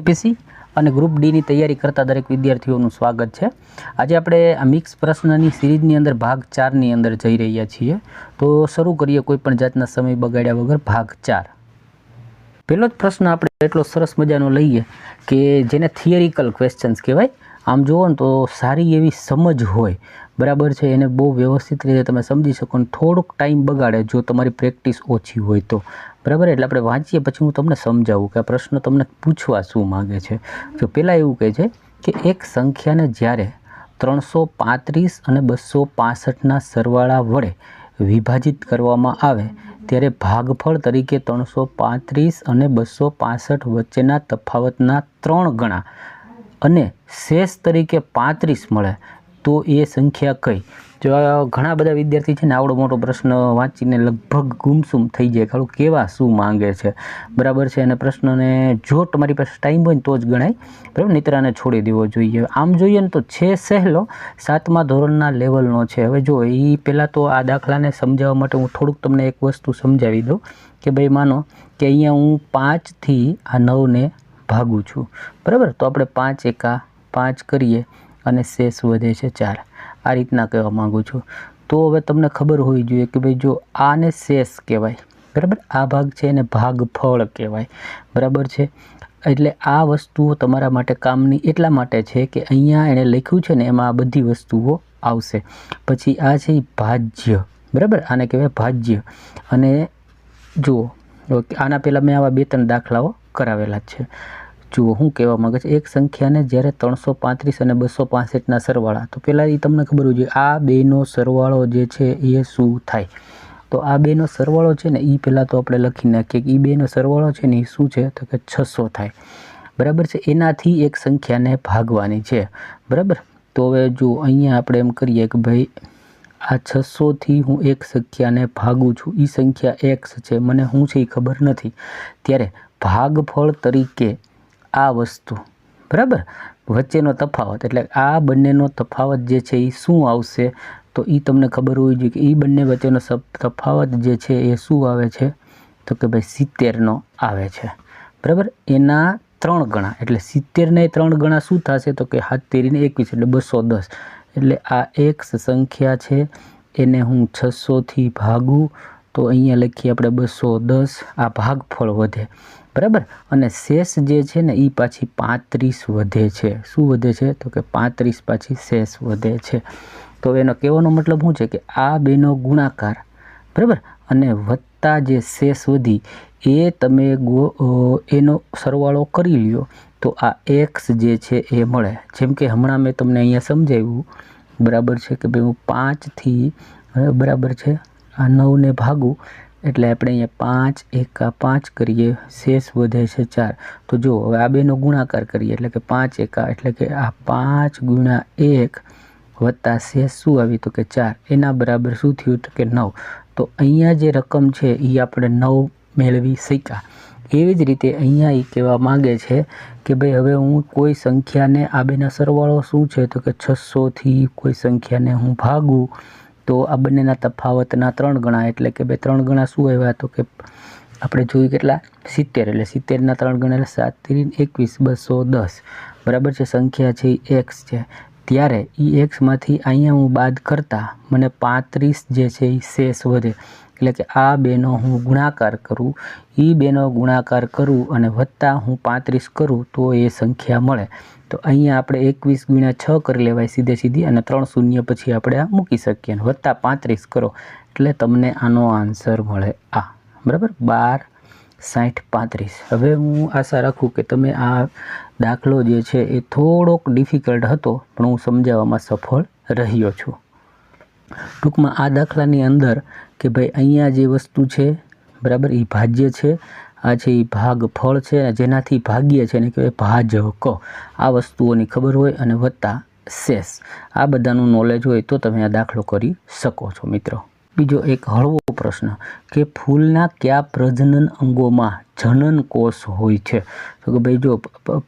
APC અને group ડીની તૈયારી કરતા દરેક વિદ્યાર્થીઓનું સ્વાગત છે. આજે આપણે આ મિક્સ પ્રશ્નની સિરીઝની અંદર ભાગ ચારની અંદર જઈ રહ્યા છીએ. તો શરૂ કરીએ કોઈ પણ જાતના સમય બગાડ્યા વગર ભાગ ચાર. પહેલો જ પ્રશ્ન આપણે એટલો સરસ મજાનો લઈએ કે જેને થિયરિકલ ક્વેશ્ચન્સ કહેવાય. આમ જુઓ ને તો સારી એવી સમજ હોય. બરાબર છે, એને બહુ વ્યવસ્થિત રીતે તમે સમજી શકો ને થોડોક ટાઈમ બગાડે જો તમારી પ્રેક્ટિસ ઓછી હોય તો. બરાબર? એટલે આપણે વાંચીએ, પછી હું તમને સમજાવું કે આ પ્રશ્ન તમને પૂછવા શું માગે છે. જો પહેલાં એવું કહે છે કે એક સંખ્યાને જ્યારે ત્રણસો પાંત્રીસ અને બસો પાસઠના સરવાળા વડે વિભાજિત કરવામાં આવે, ત્યારે ભાગફળ તરીકે ત્રણસો પાંત્રીસ અને બસો પાસઠ વચ્ચેના તફાવતના ત્રણ ગણા અને શેષ તરીકે પાંત્રીસ મળે, તો એ સંખ્યા કઈ? જો ઘણા બધા વિદ્યાર્થી છે ને આવડો મોટો પ્રશ્ન વાંચીને લગભગ ગુમસુમ થઈ જાય. ખાલું કેવા શું માંગે છે? બરાબર છે? અને પ્રશ્નને જો તમારી પાસે ટાઈમ હોય ને તો જ ગણાય. બરાબર? નિત્રાને છોડી દેવો જોઈએ. આમ જોઈએ ને તો છે સહેલો, સાતમા ધોરણના લેવલનો છે. હવે જો એ પહેલાં તો આ દાખલાને સમજાવવા માટે હું થોડુંક તમને એક વસ્તુ સમજાવી દઉં કે ભાઈ માનો કે અહીંયા હું પાંચથી આ નવને ભાગું છું. બરાબર? તો આપણે પાંચ એકા પાંચ કરીએ અને શેષ વધે છે ચાર. આ રીતના કહેવા માગું છું. તો હવે તમને ખબર હોવી જોઈએ કે ભાઈ જો આને શેષ કહેવાય, બરાબર? આ ભાગ છે એને ભાગફળ કહેવાય, બરાબર છે? એટલે આ વસ્તુઓ તમારા માટે કામની એટલા માટે છે કે અહીંયા એણે લખ્યું છે ને એમાં આ બધી વસ્તુઓ આવશે. પછી આ છે ભાજ્ય, બરાબર? આને કહેવાય ભાજ્ય. અને જુઓ, આના પહેલાં મેં આવા બે ત્રણ દાખલાઓ કરાવેલા છે. જુઓ શું કહેવા માગે છે, એક સંખ્યાને જ્યારે ત્રણસો પાંત્રીસ અને બસો પાસઠના સરવાળા, તો પહેલાં એ તમને ખબર હોવી જોઈએ, આ બેનો સરવાળો જે છે એ શું થાય? તો આ બેનો સરવાળો છે ને એ પહેલાં તો આપણે લખી નાખીએ કે એ બેનો સરવાળો છે ને એ શું છે? તો કે છસો થાય. બરાબર છે? એનાથી એક સંખ્યાને ભાગવાની છે. બરાબર? તો હવે જો અહીંયા આપણે એમ કરીએ કે ભાઈ, આ છસોથી હું એક સંખ્યાને ભાગું છું એ સંખ્યા એક્સ છે. મને શું છે એ ખબર નથી. ત્યારે ભાગફળ તરીકે આ વસ્તુ. બરાબર? વચ્ચેનો તફાવત. એટલે આ બંનેનો તફાવત જે છે એ શું આવશે? તો એ તમને ખબર હોવી જોઈએ કે એ બંને વચ્ચેનો તફાવત જે છે એ શું આવે છે? તો કે ભાઈ સિત્તેરનો આવે છે. બરાબર? એના ત્રણ ગણા. એટલે સિત્તેરને ત્રણ ગણા શું થશે? તો કે હાથ તેરીને એકવીસ એટલે બસો દસ. એટલે આ એક સંખ્યા છે. એને હું છસોથી ભાગું. તો અહીંયા લખીએ આપણે બસો દસ, આ ભાગફળ વધે. બરાબર? અને શેષ જે છે ને એ પાછી પાંત્રીસ વધે છે. શું વધે છે? તો કે પાંત્રીસ પાછી શેષ વધે છે. તો એનો કહેવાનો મતલબ શું છે કે આ બેનો ગુણાકાર. બરાબર? અને વત્તા જે શેષ વધી, એ તમે ગો એનો સરવાળો કરી લ્યો, તો આ એક્સ જે છે એ મળે. જેમ કે હમણાં મેં તમને અહીંયા સમજાવ્યું, બરાબર છે કે ભાઈ હું પાંચથી બરાબર છે આ નવને ભાગું એટલે આપણે અહીંયા પાંચ, એકા પાંચ કરીએ, શેષ વધે છે ચાર. તો જો હવે આ બેનો ગુણાકાર કરીએ, એટલે કે પાંચ, એકા એટલે કે આ પાંચ ગુણ્યા એક વત્તા શેષ શું આવી? તો કે ચાર. એના બરાબર શું થયું? તો કે નવ. તો અહીંયા જે રકમ છે એ આપણે નવ મેળવી શક્યા. એવી જ રીતે અહીંયા એ કહેવા માગે છે કે ભાઈ, હવે હું કોઈ સંખ્યાને, આ બેના સરવાળો શું છે? તો કે છસોથી કોઈ સંખ્યાને હું ભાગું. તો આ બંનેના તફાવતના ત્રણ ગણા, એટલે કે ભાઈ ત્રણ ગણા શું આવ્યા તો કે આપણે જોયું કેટલા? સિત્તેર, એટલે સિત્તેરના ત્રણ ગણા, એટલે સાત ત્રીન એકવીસ, બસો દસ. બરાબર છે? સંખ્યા છે એ એક્સ છે. ત્યારે એ એક્સમાંથી અહીંયા હું બાદ કરતાં મને પાંત્રીસ જે છે એ શેષ વધે. એટલે કે આ બેનો હું ગુણાકાર કરું એ બેનો ગુણાકાર કરું અને વત્તા હું પાંત્રીસ કરું, તો એ સંખ્યા મળે. તો અહીંયા આપણે એકવીસ ગુણ્યા છ કરી લેવાય સીધે સીધી અને ત્રણ શૂન્ય પછી આપણે આ મૂકી શકીએ અને વત્તા પાંત્રીસ કરો. એટલે તમને આનો આન્સર મળે આ. બરાબર? બાર, સાઠ, પાંત્રીસ. હવે હું આશા રાખું કે તમે આ દાખલો જે છે એ થોડોક ડિફિકલ્ટ હતો, પણ હું સમજાવવામાં સફળ રહ્યો છું. ટૂંકમાં આ દાખલાની અંદર કે ભાઈ અહીંયા જે વસ્તુ છે, બરાબર એ ભાજ્ય છે. આ છે એ ભાગ ફળ છે જેનાથી ભાગ્ય છે એને કહેવાય ભાજક. આ વસ્તુઓની ખબર હોય અને વત્તા શેષ. આ બધાનું નોલેજ હોય તો તમે આ દાખલો કરી શકો છો, મિત્રો. બીજો એક હળવો પ્રશ્ન, કે ફૂલના કયા પ્રજનન અંગોમાં જનન કોષ હોય છે? તો કે ભાઈ જો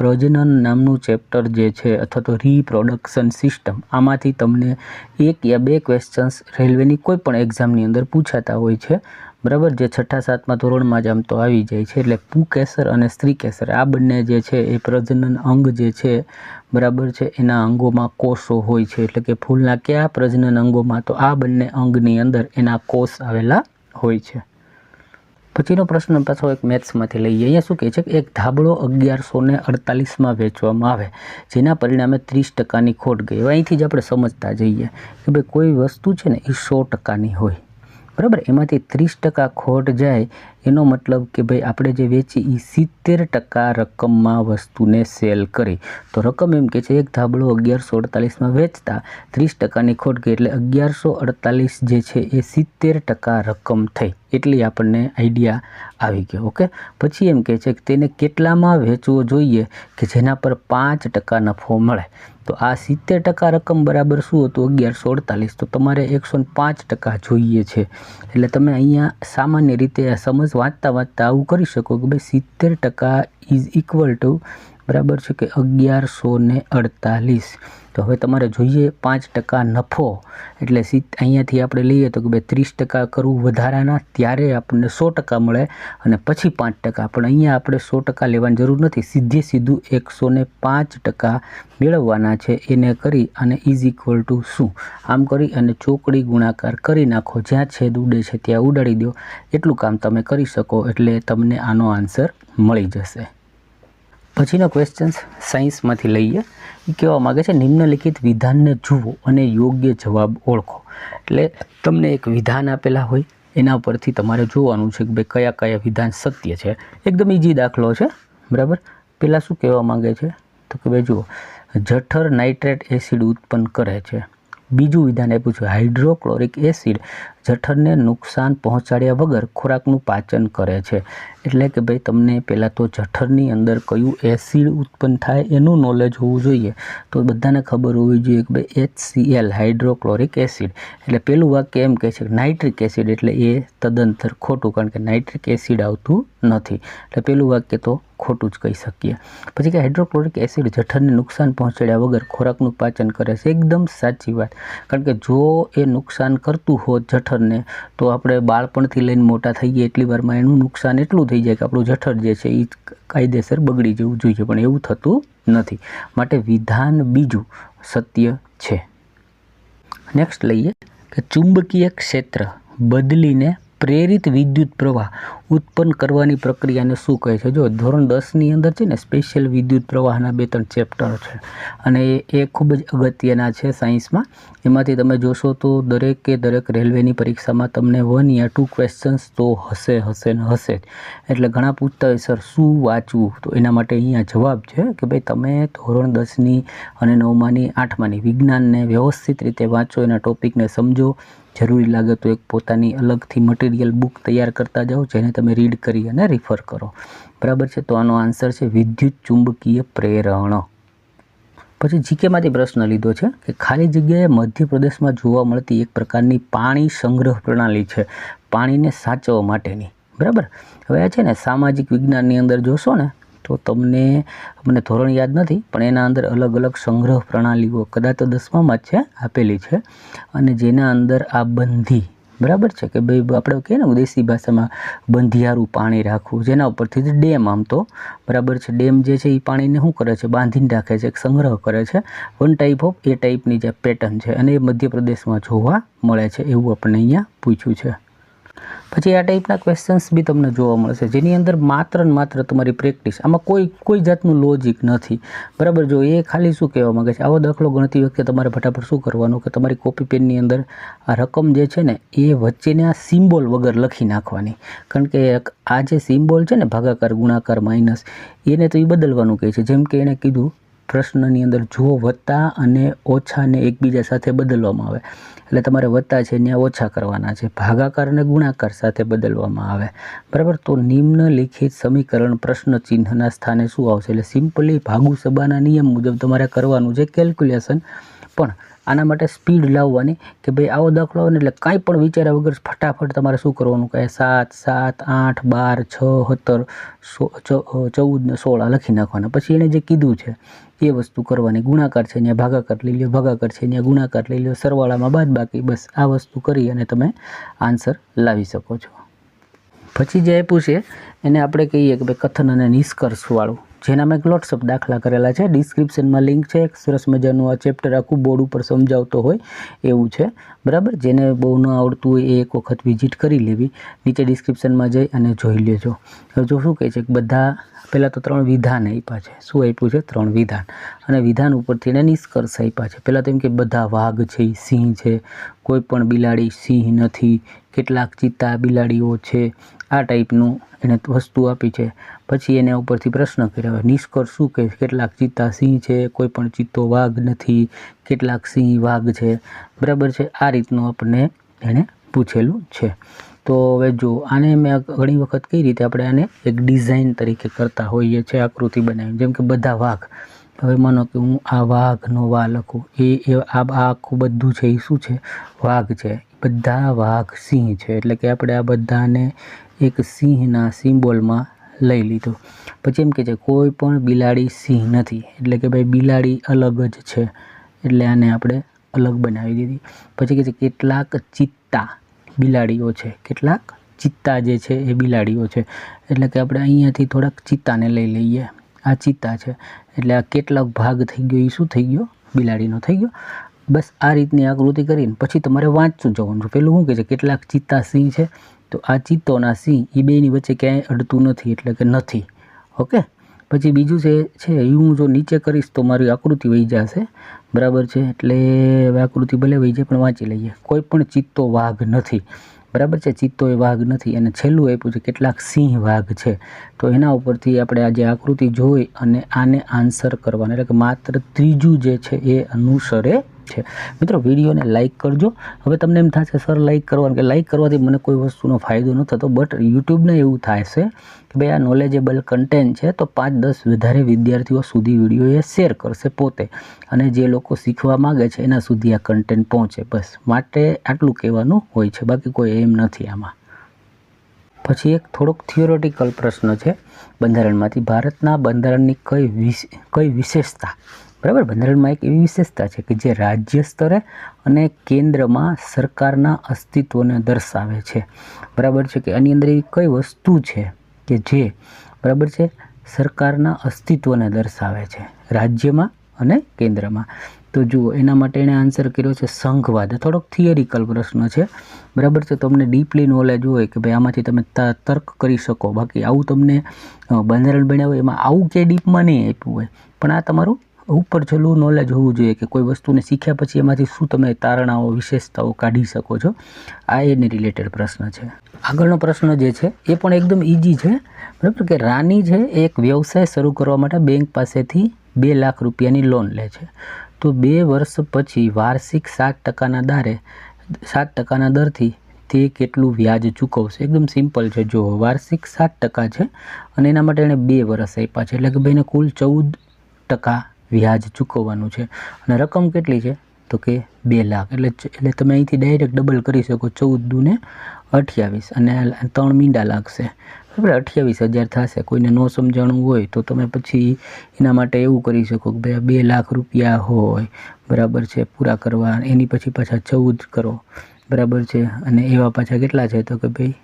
પ્રજનન નામનું ચેપ્ટર જે છે, અથવા તો રીપ્રોડક્શન સિસ્ટમ આમાંથી તમને એક યા બે ક્વેશ્ચન્સ રેલવેની કોઈ પણ એક્ઝામની અંદર પૂછાતા હોય છે. બરાબર? જે છઠ્ઠા, સાતમા ધોરણમાં જ આમ તો આવી જાય છે. એટલે પુકેસર અને સ્ત્રીકેસર આ બંને જે છે એ પ્રજનન અંગ જે છે, બરાબર છે, એના અંગોમાં કોષો હોય છે. એટલે કે ફૂલના કયા પ્રજનન અંગોમાં, તો આ બંને અંગની અંદર એના કોષ આવેલા હોય છે. પછીનો પ્રશ્ન પાછો એક મેથ્સમાંથી લઈએ. અહીંયા શું કહે છે કે એક ધાબળો અગિયારસો ને અડતાલીસમાં વેચવામાં આવે, જેના પરિણામે ત્રીસ ટકાની ખોટ ગઈ. અહીંથી જ આપણે સમજતા જઈએ કે ભાઈ કોઈ વસ્તુ છે ને એ સો ટકાની હોય. બરાબર? એમાંથી ત્રીસ ટકા ખોટ જાય, એનો મતલબ કે ભાઈ આપણે જે વેચી એ સિત્તેર ટકા રકમમાં વસ્તુને સેલ કરી. તો રકમ એમ કે છે, એક ધાબળો અગિયારસો અડતાલીસમાં વેચતા, ત્રીસ ટકાની ખોટ ગઈ એટલે અગિયારસો અડતાલીસ જે છે એ સિત્તેર ટકા રકમ થઈ. એટલી આપણને આઈડિયા આવી ગયો, ઓકે? પછી એમ કહે છે કે તેને કેટલામાં વેચવો જોઈએ કે જેના પર પાંચ ટકા નફો મળે? તો આ સિત્તેર ટકા રકમ બરાબર શું હતું? અગિયારસો અડતાલીસ. તો તમારે એકસો પાંચ ટકા જોઈએ છે. એટલે તમે અહીંયા સામાન્ય રીતે આ સમજ વાંચતા વાંચતા આવું કરી શકો કે ભાઈ સિત્તેર ટકા ઇઝ ઇક્વલ ટુ બરાબર છે કે અગિયારસો ને અડતાલીસ. તો હવે તમારે જોઈએ પાંચ ટકા નફો. એટલે સી અહીંયાથી આપણે લઈએ તો કે ભાઈ ત્રીસ ટકા કરવું વધારાના ત્યારે આપણને સો ટકા મળે અને પછી પાંચ ટકા. પણ અહીંયા આપણે સો ટકા લેવાની જરૂર નથી. સીધે સીધું એકસો ને પાંચ ટકા મેળવવાના છે. એને કરી અને ઇઝ ઇક્વલ ટુ શું? આમ કરી અને ચોકડી ગુણાકાર કરી નાખો. જ્યાં છેદ ઉડે છે ત્યાં ઉડાડી દો. એટલું કામ તમે કરી શકો એટલે તમને આનો આન્સર મળી જશે. પછીનો ક્વેશ્ચન્સ સાયન્સમાંથી લઈએ. એ કહેવા માગે છે, નિમ્નલિખિત વિધાનને જુઓ અને યોગ્ય જવાબ ઓળખો. એટલે તમને એક વિધાન આપેલા હોય, એના પરથી તમારે જોવાનું છે કે ભાઈ કયા કયા વિધાન સત્ય છે. એકદમ ઇઝી દાખલો છે, બરાબર? પહેલાં શું કહેવા માગે છે? તો કે ભાઈ જુઓ, જઠર નાઇટ્રેટ એસિડ ઉત્પન્ન કરે છે. બીજું વિધાન આપ્યું છે, હાઇડ્રોક્લોરિક એસિડ જઠરને નુકસાન પહોંચાડ્યા વગર ખોરાકનું પાચન કરે છે. એટલે કે ભાઈ તમને પહેલાં તો જઠરની અંદર કયું એસિડ ઉત્પન્ન થાય એનું નોલેજ હોવું જોઈએ. તો બધાને ખબર હોવી જોઈએ કે ભાઈ એચ સીએલ હાઇડ્રોક્લોરિક એસિડ. એટલે પહેલું વાક્ય એમ કહે છે કે નાઇટ્રિક એસિડ એટલે એ તદંતર ખોટું, કારણ કે નાઇટ્રિક એસિડ આવતું નથી. એટલે પહેલું વાક્ય તો ખોટું જ કહી શકીએ. પછી કે હાઇડ્રોક્લોરિક એસિડ જઠરને નુકસાન પહોંચાડ્યા વગર ખોરાકનું પાચન કરે છે. એકદમ સાચી વાત. કારણ કે જો એ નુકસાન કરતું હોત જઠરને, તો આપણે બાળપણથી લઈને મોટા થઈ ગયા એટલી વારમાં એનું નુકસાન એટલું થઈ જાય કે આપણું જઠર જે છે એ કાયદેસર બગડી જવું જોઈએ. પણ એવું થતું નથી. માટે વિધાન બીજું સત્ય છે. નેક્સ્ટ લઈએ કે ચુંબકીય ક્ષેત્ર બદલીને પ્રેરિત વિદ્યુત પ્રવાહ ઉત્પન્ન કરવાની પ્રક્રિયાને શું કહે છે? જો ધોરણ દસની અંદર છે ને, સ્પેશિયલ વિદ્યુત પ્રવાહના બે ત્રણ ચેપ્ટર છે. અને એ ખૂબ જ અગત્યના છે સાયન્સમાં. એમાંથી તમે જોશો તો દરેકે દરેક રેલવેની પરીક્ષામાં તમને વન યા ટુ ક્વેશ્ચન્સ તો હશે હશે ને હશે જ. એટલે ઘણા પૂછતા હોય, સર, શું વાંચવું? તો એના માટે અહીંયા જવાબ છે કે ભાઈ, તમે ધોરણ દસની અને નવમાની, આઠમાની વિજ્ઞાનને વ્યવસ્થિત રીતે વાંચો, એના ટોપિકને સમજો જરૂરી લાગે તો એક પોતાની અલગથી મટીરિયલ બુક તૈયાર કરતા જાઓ, જેને તમે રીડ કરી અને રિફર કરો. બરાબર છે? તો આનો આન્સર છે વિદ્યુત ચુંબકીય પ્રેરણ. પછી જીકેમાંથી પ્રશ્ન લીધો છે કે ખાલી જગ્યાએ મધ્યપ્રદેશમાં જોવા મળતી એક પ્રકારની પાણી સંગ્રહ પ્રણાલી છે, પાણીને સાચવવા માટેની. બરાબર? હવે આ છે ને સામાજિક વિજ્ઞાનની અંદર જોશો ને તો તમને મને ધોરણ યાદ નથી, પણ એના અંદર અલગ અલગ સંગ્રહ પ્રણાલીઓ કદાચ તો દસમામાં જ છે, આપેલી છે. અને જેના અંદર આ બંધી, બરાબર છે? કે ભાઈ આપણે કહીએ ને દેશી ભાષામાં બંધિયારું પાણી રાખવું જેના ઉપરથી જ ડેમ આમ તો, બરાબર છે? ડેમ જે છે એ પાણીને શું કરે છે? બાંધીને રાખે છે સંગ્રહ કરે છે. વન ટાઈપ ઓફ એ ટાઈપની જે પેટર્ન છે, અને એ મધ્યપ્રદેશમાં જોવા મળે છે, એવું આપણને અહીંયા પૂછ્યું છે. પછી આ ટાઈપના ક્વેશ્ચન્સ બી તમને જોવા મળશે. જેની અંદર માત્ર ને માત્ર તમારી પ્રેક્ટિસ આમાં કોઈ કોઈ જાતનું લોજિક નથી. બરાબર? જો એ ખાલી શું કહેવા માગે છે? આવો દાખલો ગણતી વખતે તમારે ફટાફટ શું કરવાનું? કે તમારી કોપી પેનની અંદર આ રકમ જે છે ને, એ વચ્ચેના સિમ્બોલ વગર લખી નાખવાની. કારણ કે આ જે સિમ્બોલ છે ને, ભાગાકાર, ગુણાકાર માઇનસ એને તો એ બદલવાનું કહે છે. જેમ કે એણે કીધું, પ્રશ્નની અંદર જો વત્તા અને ઓછાને એકબીજા સાથે બદલવામાં આવે. એટલે તમારે વત્તા છે ત્યાં ઓછા કરવાના છે. ભાગાકાર અને ગુણાકાર સાથે બદલવામાં આવે. બરાબર? તો નિમ્નલિખિત સમીકરણ પ્રશ્ન ચિહ્નના સ્થાને શું આવશે? એટલે સિમ્પલી ભાગુ સભાના નિયમ મુજબ તમારે કરવાનું છે કેલ્ક્યુલેશન. પણ આના માટે સ્પીડ લાવવાની કે ભાઈ આવો દાખલો આવે ને એટલે કાંઈ પણ વિચાર્યા વગર ફટાફટ તમારે શું કરવાનું? કે સાત સાત, આઠ, બાર, છ, સત્તર ચૌદ ને સોળ લખી નાખવાના. પછી એણે જે કીધું છે એ વસ્તુ કરવાની. ગુણાકાર છે ત્યાં ભાગાકાર લઈ લો ભાગાકાર છે ત્યાં ગુણાકાર લઈ લો સરવાળામાં બાદ બાકી, બસ. આ વસ્તુ કરી અને તમે આન્સર લાવી શકો છો. પછી જે આપ્યું છે, એને આપણે કહીએ કે ભાઈ કથન અને નિષ્કર્ષવાળું. જેના મેં લોટસપ દાખલા કરેલા છે. ડિસ્ક્રિપ્શનમાં લિંક છે. એક સરસ મજાનું આ ચેપ્ટર આખું બોર્ડ ઉપર સમજાવતો હોય એવું છે. બરાબર? જેને બહુ ન આવડતું હોય એ એક વખત વિઝિટ કરી લેવી. નીચે ડિસ્ક્રિપ્શનમાં જઈ અને જોઈ લેજો. હવે જો શું કહે છે કે બધા, પહેલાં તો ત્રણ વિધાન આપ્યા છે. શું આપ્યું છે? ત્રણ વિધાન. અને વિધાન ઉપરથી એને નિષ્કર્ષ આપ્યા છે. પહેલાં તો એમ કે બધા વાઘ છે, સિંહ છે. કોઈ પણ બિલાડી સિંહ નથી. કેટલાક ચિત્તા બિલાડીઓ છે. આ ટાઈપનું એને વસ્તુ આપી છે. પછી એને ઉપરથી પ્રશ્ન કર્યા હોય નિષ્કર્ષ શું કે કેટલાક ચિત્તા સિંહ છે, કોઈ પણ ચિત્તો વાઘ નથી, કેટલાક સિંહ વાઘ છે. બરાબર છે? આ રીતનું આપણને એણે પૂછેલું છે. તો હવે જો, આને મેં ઘણી વખત કઈ રીતે આપણે આને એક ડિઝાઇન તરીકે કરતા હોઈએ છીએ, આકૃતિ બનાવી જેમ કે બધા વાઘ. હવે માનો કે હું આ વાઘનો વા લખું. એ આ આખું બધું છે, એ શું છે? વાઘ છે. બધા વાઘ સિંહ છે. એટલે કે આપણે આ બધાને એક સિંહના સિમ્બોલમાં લઈ લીધો. પછી એમ કે છે, કોઈ પણ બિલાડી સિંહ નથી. એટલે કે ભાઈ, બિલાડી અલગ જ છે. એટલે આને આપણે અલગ બનાવી દીધી. પછી કે છે, કેટલાક ચિત્તા બિલાડીઓ છે. કેટલાક ચિત્તા જે છે એ બિલાડીઓ છે. એટલે કે આપણે અહીંયાથી થોડાક ચિત્તાને લઈ લઈએ. આ ચિત્તા છે. એટલે આ કેટલાક ભાગ થઈ ગયો એ શું થઈ ગયો? બિલાડીનો થઈ ગયો. બસ આ રીતની આકૃતિ કરીને પછી તમારે વાંચતું જવાનું પેલું શું કહે છે? કેટલાક ચિત્તા સિંહ છે. તો આ ચિત્તોના સિંહ એ બેની વચ્ચે ક્યાંય અડતું નથી, એટલે કે નથી. ઓકે? પછી બીજું છે છે એ હું જો નીચે કરીશ તો મારી આકૃતિ વહી જશે. બરાબર છે? એટલે આકૃતિ ભલે વહી જાય, પણ વાંચી લઈએ. કોઈ પણ ચિત્તો વાઘ નથી. બરાબર છે? ચિત્તો એ વાઘ નથી. અને છેલ્લું આપ્યું છે, કેટલાક સિંહ વાઘ છે. તો એના ઉપરથી આપણે આજે આકૃતિ જોઈ અને આને આન્સર કરવાનું. એટલે કે માત્ર ત્રીજું જે છે, એ અનુસરે છે. મિત્રો, વિડીયોને લાઇક કરજો. હવે તમને એમ થશે સર લાઇક કરવાનું. કે લાઇક કરવાથી મને કોઈ વસ્તુનો ફાયદો ન થતો બટ યુટ્યુબને એવું થાય છે કે ભાઈ, આ નોલેજેબલ કન્ટેન્ટ છે, તો પાંચ દસ વધારે વિદ્યાર્થીઓ સુધી વીડિયો એ શેર કરશે પોતે. અને જે લોકો શીખવા માગે છે, એના સુધી આ કન્ટેન્ટ પહોંચે. બસ, માટે આટલું કહેવાનું હોય છે. બાકી કોઈ એમ નથી આમાં. પછી એક થોડોક થિયોરોટિકલ પ્રશ્ન છે. બંધારણમાંથી ભારતના બંધારણની કઈ વિશે, કઈ વિશેષતા બરાબર? બંધારણમાં એક એવી વિશેષતા છે કે જે રાજ્ય સ્તરે અને કેન્દ્રમાં સરકારના અસ્તિત્વને દર્શાવે છે. બરાબર છે કે આની અંદર એવી કઈ વસ્તુ છે કે જે બરાબર છે? સરકારના અસ્તિત્વને દર્શાવે છે રાજ્યમાં અને કેન્દ્રમાં. તો જુઓ, એના માટે એણે આન્સર કર્યો છે સંઘવાદ. થોડોક થિયરિકલ પ્રશ્ન છે. બરાબર છે? તમને ડીપલી નોલેજ હોય કે ભાઈ આમાંથી તમે તર્ક કરી શકો. બાકી આવું તમને બંધારણ બન્યા હોય એમાં આવું કે ડીપમાં નહીં આપ્યું હોય. પણ આ તમારું ઉપર છેલ્લું નોલેજ હોવું જોઈએ કે કોઈ વસ્તુને શીખ્યા પછી એમાંથી શું તમે તારણાઓ, વિશેષતાઓ કાઢી શકો છો? આ એને રિલેટેડ પ્રશ્ન છે. આગળનો પ્રશ્ન જે છે, એ પણ એકદમ ઇઝી છે. બરાબર કે રાની છે એક વ્યવસાય શરૂ કરવા માટે બેંક પાસેથી બે લાખ રૂપિયાની લોન લે છે. તો બે વર્ષ પછી વાર્ષિક સાત ટકાના દરે, સાત ટકાના દરથી તે કેટલું વ્યાજ ચૂકવશે? એકદમ સિમ્પલ છે. જો વાર્ષિક સાત ટકા છે, અને એના માટે એણે બે વર્ષ આપ્યા છે. એટલે કે ભાઈને કુલ ચૌદ ટકા વ્યાજ ચૂકવવાનું છે. અને રકમ કેટલી છે? તો કે બે લાખ. એટલે એટલે તમે અહીંથી ડાયરેક્ટ ડબલ કરી શકો ચૌદ દુને અઠ્યાવીસ. અને ત્રણ મીંડા લાગશે. બરાબર, અઠ્યાવીસ હજાર થશે. કોઈને ન સમજાણું હોય તો તમે પછી એના માટે એવું કરી શકો કે ભાઈ બે લાખ રૂપિયા હોય. બરાબર છે, પૂરા કરવા. એની પછી પાછા ચૌદ કરો. બરાબર છે, અને એવા પાછા કેટલા છે? તો કે ભાઈ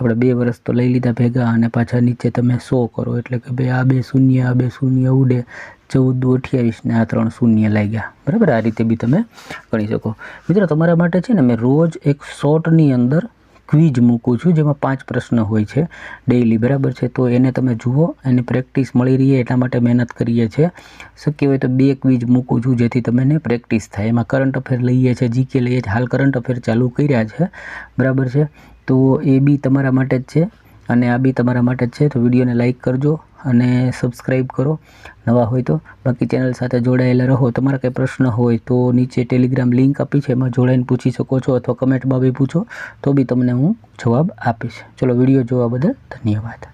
આપણે બે વર્ષ તો લઈ લીધા ભેગા અને પાછા નીચે તમે સો કરો. એટલે કે ભાઈ આ બે શૂન્ય, આ બે શૂન્ય ઉડે. ચૌદ દુ અઠ્યાવીસ ને આ ત્રણ શૂન્ય લાગ્યા. બરાબર? આ રીતે બી તમે ગણી શકો. મિત્રો, તમારા માટે છે ને મેં રોજ એક શોર્ટની અંદર ક્વિઝ મૂકું છું, જેમાં પાંચ પ્રશ્ન હોય છે ડેઈલી બરાબર છે? તો એને તમે જુઓ, એની પ્રેક્ટિસ મળી રહી એટલા માટે મહેનત કરીએ છીએ. શક્ય હોય તો બે ક્વિઝ મૂકું છું, જેથી તમને પ્રેક્ટિસ થાય. એમાં કરંટ અફેર લઈએ છીએ જીકે લઈએ છીએ. હાલ કરંટ અફેર ચાલુ કર્યા છે. બરાબર છે? તો એ બી તમારા માટે જ છે. અને આ બી તમારા માટે જ છે, તો વિડીયોને લાઇક કરજો અને સબસ્ક્રાઈબ કરો. નવા હોય તો બાકી ચેનલ સાથે જોડાયેલા રહો. તમારા કંઈ પ્રશ્ન હોય તો નીચે ટેલિગ્રામ લિંક આપી છે, એમાં જોડાઈને પૂછી શકો છો અથવા કમેન્ટમાં બી પૂછો, તો બી તમને હું જવાબ આપીશ. ચલો, વીડિયો જોવા બદલ ધન્યવાદ.